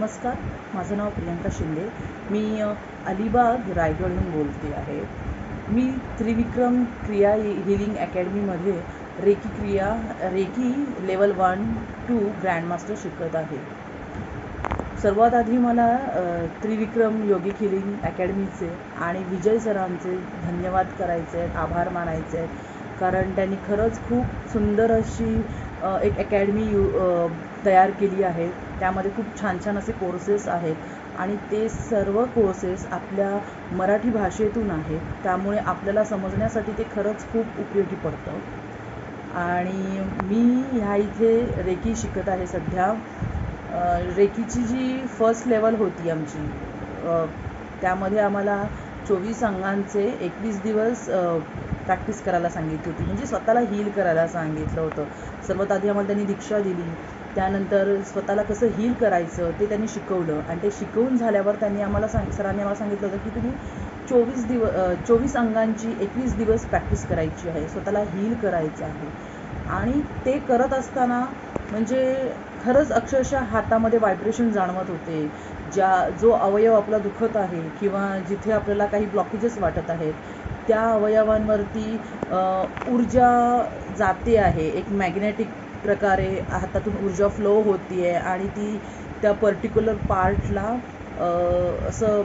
नमस्कार माझं नाव प्रियंका शिंदे. मी अलिबाग रायगडहून बोलते आहे. मी त्रिविक्रम क्रिया हिलिंग अकॅडमीमध्ये रेकी क्रिया reiki level one two grandmaster शिकत आहे. सर्वात आधी मला त्रिविक्रम योगिक हिलिंग अकॅडमीचे आणि विजय सरांचे धन्यवाद करायचे आहेत आभार मानायचे. आहेत कारण त्यांनी खरंच खूप सुंदर अशी एक अकॅडमी यू तयार केली आहे त्यामध्ये खूप छान छान असे कोर्सेस आहेत. आणि ते सर्व कोर्सेस आपल्या मराठी भाषेतून आहेत. त्यामुळे आपल्याला समजण्यासाठी ते खरंच खूप उपयोगी पडतं. आणि मी ह्या इथे रेकी शिकत आहे सध्या. रेकीची जी फर्स्ट लेवल होती आमची त्यामध्ये आम्हाला चोवीस अंगांचे एकवीस दिवस प्रॅक्टिस करायला सांगितली होती. म्हणजे स्वतःला हील करायला सांगितलं होतं. सर्वात आधी आम्हाला त्यांनी दीक्षा दिली. त्यानंतर स्वतःला कसं हील करायचं ते त्यांनी शिकवलं. आणि ते शिकवून झाल्यावर त्यांनी आम्हाला सांग सरांनी आम्हाला सांगितलं होतं की तुम्ही चोवीस दिव चोवीस अंगांची एकवीस दिवस प्रॅक्टिस करायची आहे. स्वतःला हील करायचं आहे. आणि ते करत असताना म्हणजे खरंच अक्षरशः हातामध्ये व्हायब्रेशन जाणवत होते. ज्या जो अवयव आपला दुखत आहे किंवा जिथे आपल्याला काही ब्लॉकेजेस वाटत आहेत त्या अवयवांवरती ऊर्जा जाते आहे. एक मॅग्नेटिक प्रकारे हातातून ऊर्जा फ्लो होती आहे आणि ती त्या पर्टिक्युलर पार्टला असं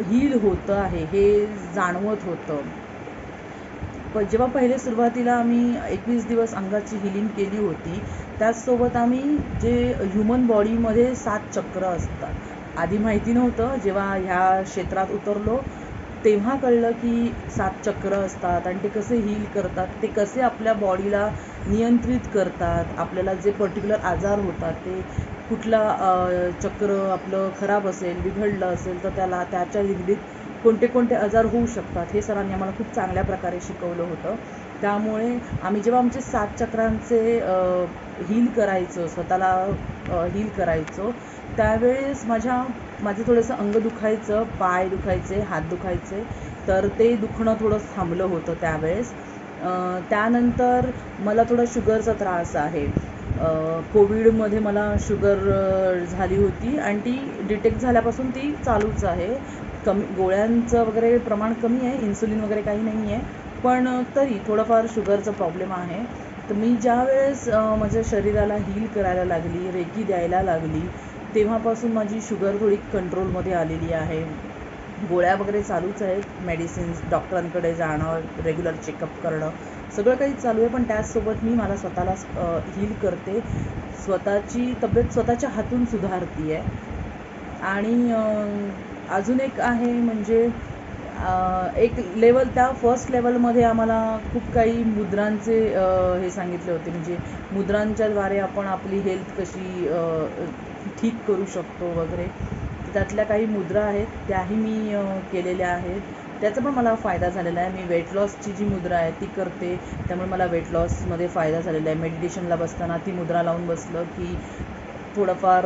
हील होतं आहे हे जाणवत होतं. प जेव्हा पहिले सुरुवातीला आम्ही एकवीस दिवस अंगाची हिलिंग केली होती त्याचसोबत आम्ही जे ह्युमन बॉडीमध्ये सात चक्र असतात. आधी माहिती नव्हतं जेव्हा ह्या क्षेत्रात उतरलो तेव्हा कळलं की सात चक्र असतात आणि ते कसे हील करतात ते कसे आपल्या बॉडीला नियंत्रित करतात आपल्याला जे पर्टिक्युलर आजार होतात ते कुठला चक्र आपलं खराब असेल बिघडलं असेल तर त्याला त्याच्या निगडीत कोणते कोणते आजार होऊ शकतात हे सरांनी आम्हाला खूप चांगल्या प्रकारे शिकवलं होतं. त्यामुळे आम्ही जेव्हा आमचे सात चक्रांचे हील करायचो स्वतःला हील करायचो त्यावेळेस माझ्या माझं थोडंसं अंग दुखायचं पाय दुखायचे हात दुखायचे तर ते दुखणं थोडं थांबलं होतं त्यावेळेस. त्यानंतर मला थोडा शुगरचा त्रास आहे. कोविडमध्ये मला शुगर झाली होती आणि ती डिटेक्ट झाल्यापासून ती चालूच आहे. कमी गोळ्यांचं वगैरे प्रमाण कमी आहे इन्सुलिन वगैरे काही नाही आहे. पण तरी थोडंफार शुगरचा प्रॉब्लेम आहे. तर मी ज्या वेळेस माझ्या शरीराला हील करायला लागली रेकी द्यायला लागली तेव्हापासून माझी शुगर थोडी कंट्रोलमध्ये आलेली आहे. गोळ्या वगैरे चालूच आहेत मेडिसिन्स डॉक्टरांकडे जाणं रेग्युलर चेकअप करणं सगळं काही चालू आहे. पण त्याचसोबत मी मला स्वतःला हील करते. स्वतःची तब्येत स्वतःच्या हातून सुधारती आहे आणि अजून एक आहे म्हणजे एक लेवल त्या फर्स्ट लेवलमध्ये आम्हाला खूप काही मुद्रांचे हे सांगितले होते. म्हणजे मुद्रांच्याद्वारे आपण आपली हेल्थ कशी ठीक करू शकतो वगैरे. त्यातल्या काही मुद्रा आहेत त्याही मी केलेल्या आहेत. त्याचा पण मला फायदा झालेला आहे. मी वेट लॉसची जी मुद्रा आहे ती करते. त्यामुळे मला वेट लॉसमध्ये फायदा झालेला आहे. मेडिटेशनला बसताना ती मुद्रा लावून बसलं की थोडंफार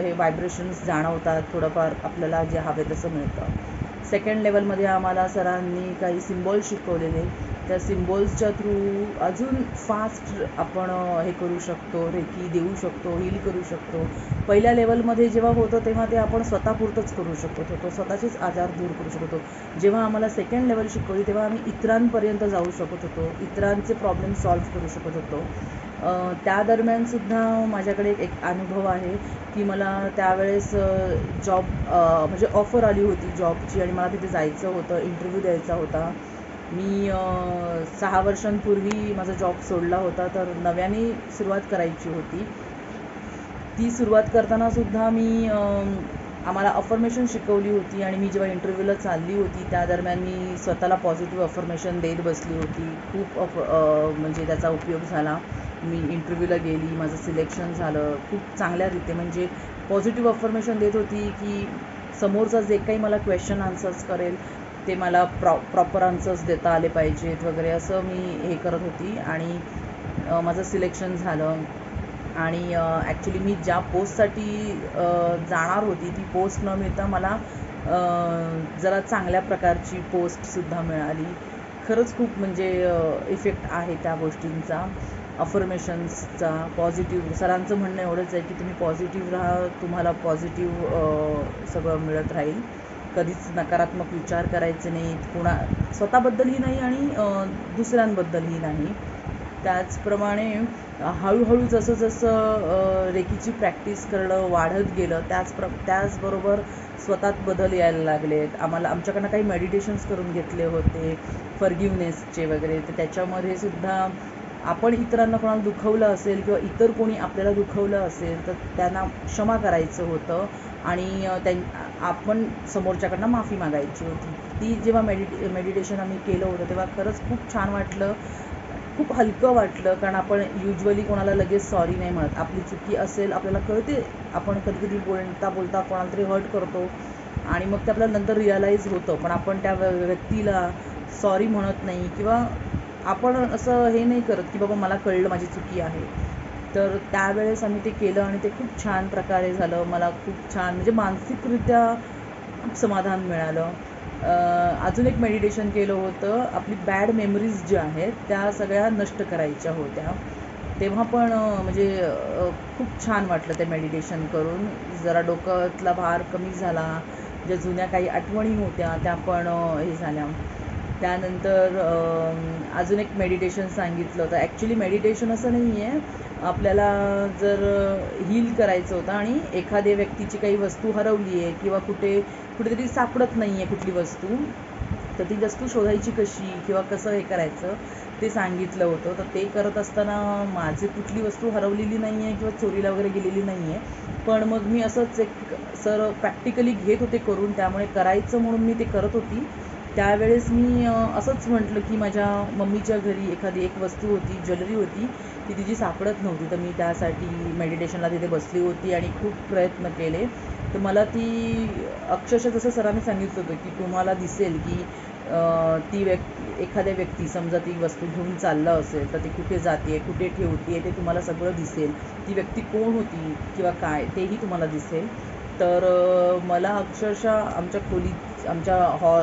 हे व्हायब्रेशन्स जाणवतात. थोडंफार आपल्याला जे हवे तसं मिळतं. सेकंड लेवलमध्ये आम्हाला सरांनी काही सिम्बॉल्स शिकवलेले. त्या सिम्बॉल्सच्या थ्रू अजून फास्ट आपण हे करू शकतो रेकी देऊ शकतो हील करू शकतो. पहिल्या लेवलमध्ये जेव्हा होतं तेव्हा ते आपण स्वतःपुरतंच करू शकत होतो. स्वतःचेच आजार दूर करू शकत होतो. जेव्हा आम्हाला सेकंड लेवल शिकवली तेव्हा आम्ही इतरांपर्यंत जाऊ शकत होतो. इतरांचे प्रॉब्लेम सॉल्व्ह करू शकत होतो. त्या दरम्यानसुद्धा माझ्याकडे एक अनुभव आहे की मला त्यावेळेस जॉब म्हणजे ऑफर आली होती जॉबची आणि मला तिथे जायचं होतं इंटरव्ह्यू द्यायचा होता. मी सहा वर्षांपूर्वी माझा जॉब सोडला होता तर नव्याने सुरुवात करायची होती. ती सुरुवात करताना सुद्धा मी आम्हाला अफर्मेशन शिकवली होती आणि मी जेव्हा इंटरव्ह्यूला चालली होती त्या दरम्यान मी स्वतःला पॉझिटिव्ह अफर्मेशन देत बसली होती. खूप अफ म्हणजे त्याचा उपयोग झाला. मी इंटरव्ह्यूला गेली माझं सिलेक्शन झालं खूप चांगल्या रीते म्हणजे पॉझिटिव्ह अफर्मेशन देत होती की समोरचा जे काही मला क्वेश्चन आन्सर्स करेल ते मला प्रॉ प्रॉपर आन्सर्स देता आले पाहिजेत वगैरे असं मी हे करत होती. आणि माझं सिलेक्शन झालं. आणि ॲक्च्युली मी ज्या पोस्टसाठी जाणार होती ती पोस्ट न मिळता मला जरा चांगल्या प्रकारची पोस्टसुद्धा मिळाली. खरंच खूप म्हणजे इफेक्ट आहे त्या गोष्टींचा. अफर्मेशन्सचा पॉझिटिव्ह सरांचं म्हणणं एवढंच आहे की तुम्ही पॉझिटिव्ह राहा तुम्हाला पॉझिटिव्ह सगळं मिळत राहील. कधीच नकारात्मक विचार करायचे नाहीत. कुणा स्वतःबद्दलही नाही आणि दुसऱ्यांबद्दलही नाही. त्याचप्रमाणे हळूहळू जसं जसं रेकीची प्रॅक्टिस करणं वाढत गेलं त्याच प्र त्याचबरोबर स्वतःत बदल यायला लागलेत. आम्हाला आमच्याकडनं काही मेडिटेशन्स करून घेतले होते. फर्गिवनेसचे वगैरे. तर त्याच्यामध्ये सुद्धा आपण इतरांना कोणाला दुखवलं असेल किंवा इतर कोणी आपल्याला दुखवलं असेल तर त्यांना क्षमा करायचं होतं आणि त्यां आपण समोरच्याकडनं माफी मागायची होती. ती जेव्हा मेडिटे मेडिटेशन आम्ही केलं होतं तेव्हा खरंच खूप छान वाटलं. खूप हलकं वाटलं कारण आपण युजली कोणाला लगेच सॉरी नाही म्हणत. आपली चुकी असेल आपल्याला कळते आपण कधी कधी बोलता बोलता कोणाला तरी हर्ट करतो आणि मग ते आपल्याला नंतर रिअलाईज होतं. पण आपण त्या व्यक्तीला सॉरी म्हणत नाही किंवा आपण असं हे नाही करत की बाबा मला कळलं माझी चुकी आहे. तर त्यावेळेस आम्ही ते केलं आणि ते खूप छान प्रकारे झालं. मला खूप छान म्हणजे मानसिकरित्या खूप समाधान मिळालं. अजून एक मेडिटेशन केलं होतं. आपली बॅड मेमरीज ज्या आहेत त्या सगळ्या नष्ट करायच्या होत्या. तेव्हा पण म्हणजे खूप छान वाटलं ते मेडिटेशन करून. जरा डोक्यातला भार कमी झाला. ज्या जुन्या काही आठवणी होत्या त्या पण हे झाल्या. त्यानंतर अजून एक मेडिटेशन सांगितलं होतं. ॲक्च्युली मेडिटेशन असं नाही आहे आपल्याला जर हील करायचं होतं आणि एखाद्या व्यक्तीची काही वस्तू हरवली आहे किंवा कुठे कुठेतरी सापडत नाही आहे कुठली वस्तू तर ती वस्तू शोधायची कशी किंवा कसं हे करायचं ते सांगितलं होतं. तर ते करत असताना माझी कुठली वस्तू हरवलेली नाही आहे किंवा चोरीला वगैरे गेलेली नाही आहे पण मग मी असंच एक सर प्रॅक्टिकली घेत होते करून. त्यामुळे करायचं म्हणून मी ते करत होती. त्यावेळेस मी असंच म्हटलं की माझ्या मम्मीच्या घरी एखादी एक वस्तू होती ज्वेलरी होती ती तिची सापडत नव्हती. तर मी त्यासाठी मेडिटेशनला तिथे बसली होती आणि खूप प्रयत्न केले. तर मला ती अक्षरशः जसं सरांनी सांगितलं होतं की तुम्हाला दिसेल की ती व्यक्ती एखाद्या व्यक्ती समजा ती वस्तू घेऊन चाललं असेल तर ती कुठे जाते कुठे ठेवते आहे ते तुम्हाला सगळं दिसेल. ती व्यक्ती कोण होती किंवा काय तेही तुम्हाला दिसेल. तर मला अक्षरशः आमच्या खोलीत आमच्या हॉ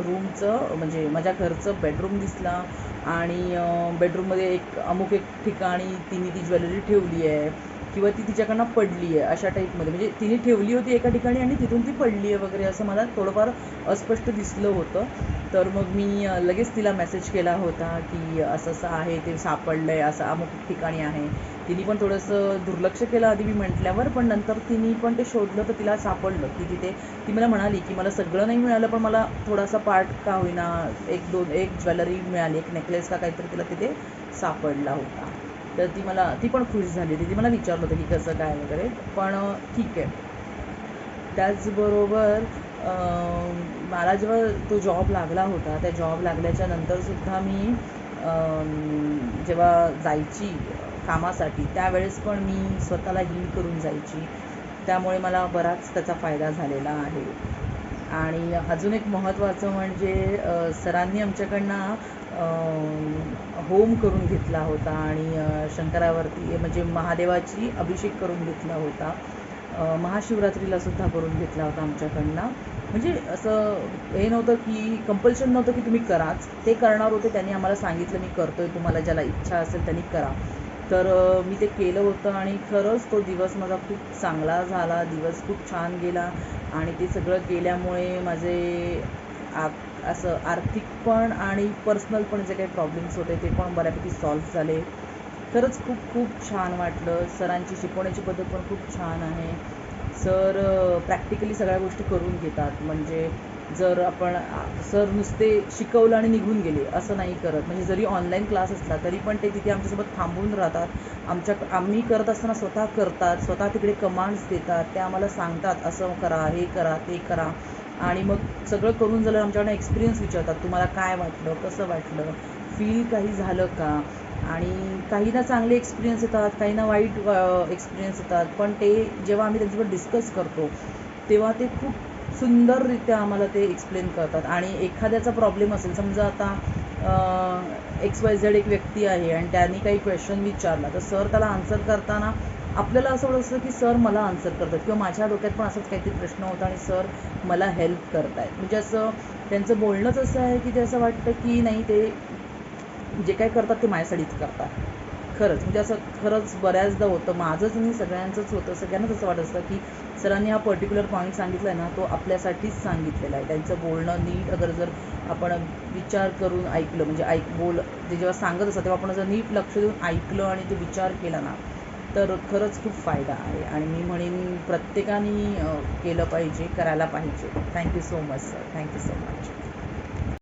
रूमचं म्हणजे माझ्या घरचं बेडरूम दिसला आणि बेडरूममध्ये एक अमुक एक ठिकाणी तिने ती ज्वेलरी ठेवली आहे. किंवा ती तिच्याकडनं पडली आहे अशा टाईपमध्ये म्हणजे तिने ठेवली होती एका ठिकाणी आणि तिथून ती पडली आहे वगैरे असं मला थोडंफार अस्पष्ट दिसलं होतं. तर मग मी लगेच तिला मेसेज केला होता की असं असं आहे ते सापडलं आहे असं अमुक ठिकाणी आहे. तिने पण थोडंसं दुर्लक्ष केलं आधी मी म्हटल्यावर पण नंतर तिने पण ते शोधलं तर तिला सापडलं. की तिथे ती मला म्हणाली की मला सगळं नाही मिळालं पण मला थोडासा पार्ट का होईना एक दोन एक ज्वेलरी मिळाली एक नेकलेस का काहीतरी तिला तिथे सापडला होता. तर ती मला ती पण खुश झाली ती मला विचारलं होतं की कसं काय वगैरे. पण ठीक आहे. त्याचबरोबर मला जेव्हा तो जॉब लागला होता त्या जॉब लागल्याच्या नंतरसुद्धा मी जेव्हा जायची कामासाठी त्यावेळेस पण मी स्वतःला हील करून जायची. त्यामुळे मला बराच त्याचा फायदा झालेला आहे. आणि अजून एक महत्त्वाचं म्हणजे सरांनी आमच्याकडनं होम करून घेतला होता आणि शंकरावरती म्हणजे महादेवाची अभिषेक करून घेतला होता. महाशिवरात्रीला सुद्धा करून घेतला होता आमच्याकडनं. म्हणजे असं हे नव्हतं की कंपल्शन नव्हतं की तुम्ही कराच. ते करणार होते त्यांनी आम्हाला सांगितलं मी करतो आहे तुम्हाला ज्याला इच्छा असेल त्यांनी करा. तर मी ते केलं होतं आणि खरंच तो दिवस माझा खूप चांगला झाला. दिवस खूप छान गेला आणि ते सगळं केल्यामुळे माझे आ असं आर्थिक पण आणि पर्सनल पण जे काही प्रॉब्लेम्स होते ते पण बऱ्यापैकी सॉल्व्ह झाले. खरंच खूप खूप छान वाटलं. सरांची शिकवण्याची पद्धत पण खूप छान आहे. सर प्रॅक्टिकली सगळ्या गोष्टी करून घेतात. म्हणजे जर आपण सर नुसते शिकवलं आणि निघून गेले असं नाही करत. म्हणजे जरी ऑनलाईन क्लास असला तरी पण ते तिथे आमच्यासोबत थांबून राहतात. आमच्या आम्ही करत असताना स्वतः करतात. स्वतः तिकडे कमांड्स देतात. ते आम्हाला सांगतात असं करा हे करा ते करा. आणि मग सगळं करून झालं आमच्याकडनं एक्सपिरियन्स विचारतात तुम्हाला काय वाटलं? कसं वाटलं? फील काही झालं का? आणि काहींना चांगले एक्सपिरियन्स येतात काहींना वाईट एक्सपिरियन्स येतात. पण ते जेव्हा आम्ही त्यांच्यासोबत डिस्कस करतो तेव्हा ते खूप सुंदररित्या आम्हाला ते एक्सप्लेन करतात. आणि एखाद्याचा प्रॉब्लेम असेल समजा आता एक्स वाय झेड एक व्यक्ती आहे आणि त्यांनी काही क्वेश्चन विचारला तर सर त्याला आन्सर करताना आपल्याला असं वाटत असतं की सर मला आन्सर करतात किंवा माझ्या डोक्यात पण असंच काहीतरी प्रश्न होता आणि सर मला हेल्प करतायत. म्हणजे असं त्यांचं बोलणंच असं आहे की ते असं वाटतं की नाही ते जे काय करतात ते माझ्यासाठीच करतात. खरंच म्हणजे असं खरंच बऱ्याचदा होतं. माझंच नाही सगळ्यांचंच होतं. सगळ्यांनाच असं वाटत असतं की सरांनी हा पर्टिक्युलर पॉईंट सांगितला आहे ना तो आपल्यासाठीच सांगितलेला आहे. त्यांचं बोलणं नीट अगर जर आपण विचार करून ऐकलं म्हणजे ऐक बोल ते जेव्हा सांगत असतात तेव्हा आपण जर नीट लक्ष देऊन ऐकलं आणि ते विचार केला ना तर खरंच खूप फायदा आहे. आणि मी म्हणेन प्रत्येकाने केलं पाहिजे करायला पाहिजे. Thank you so much sir thank you so much